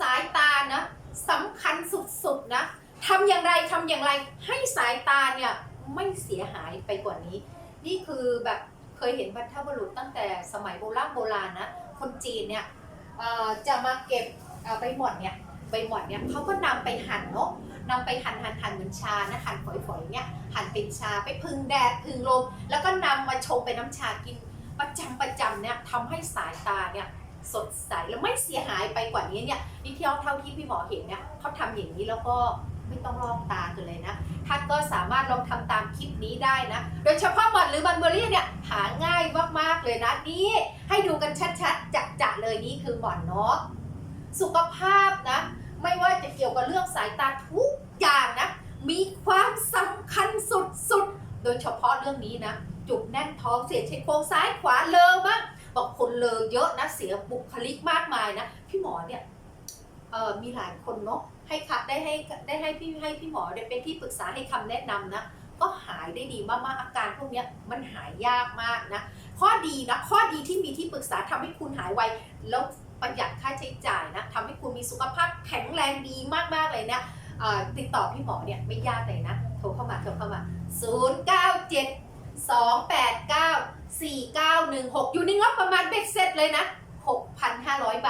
สายตานะสำคัญสุดๆนะทำอย่างไรทำอย่างไรให้สายตาเนี่ยไม่เสียหายไปกว่านี้ นี่คือแบบเคยเห็นบรรพบุรุษตั้งแต่สมัยโบราณโบราณนะคนจีนเนี่ยจะมาเก็บใบหม่อนเนี่ยใบหม่อนเนี่ยเขาก็นำไปหั่นเนาะนำไปหั่นหั่นหั่นเหมือนชานะหั่นฝอยๆเนี่ยหั่นเป็นชาไปพึ่งแดดพึ่งลมแล้วก็นำมาชงเป็นน้ำชากินประจำประจำเนี่ยทำให้สายตาเนี่ย สดใสแล้วไม่เสียหายไปกว่านี้เนี่ยนี่เที่ยวเท่าที่พี่หมอเห็นเนี่ยเขาทำอย่างนี้แล้วก็ไม่ต้องลอกตากันเลยนะท่านก็สามารถลองทำตามคลิปนี้ได้นะ โดยเฉพาะหมอนหรือบันเบอรี่เนี่ยหาง่ายมากๆเลยนะนี่ให้ดูกันชัดๆจะๆเลยนี่คือหมอนเนาะสุขภาพนะ ไม่ว่าจะเกี่ยวกับเรื่องสายตาทุกอย่างนะ มีความสำคัญสุดๆ โดยเฉพาะเรื่องนี้นะ จุกแน่นท้องเสียดชายโครงซ้ายขวาเลอมากบางคน เลอเยอะนะเสียบุคลิกมากมายนะพี่หมอเนี่ยมีหลายคนเนาะให้ค่ะได้ให้ได้ให้พี่ให้พี่หมอเนี่ยเป็นที่ปรึกษาให้คำแนะนำนะก็หายได้ดีมากๆอาการพวกนี้มันหายยากมากนะข้อดีนะข้อดีที่มีที่ปรึกษาทำให้คุณหายไวแล้วประหยัดค่าใช้จ่ายนะทำให้คุณมีสุขภาพแข็งแรงดีมากๆเลยเนี่ยติดต่อพี่หมอเนี่ยไม่ยากเลยนะโทรเข้ามาโทรเข้ามา 097 289 4916 อยู่ในงบประมาณเบ็ดเสร็จเลยนะ 6,500บาท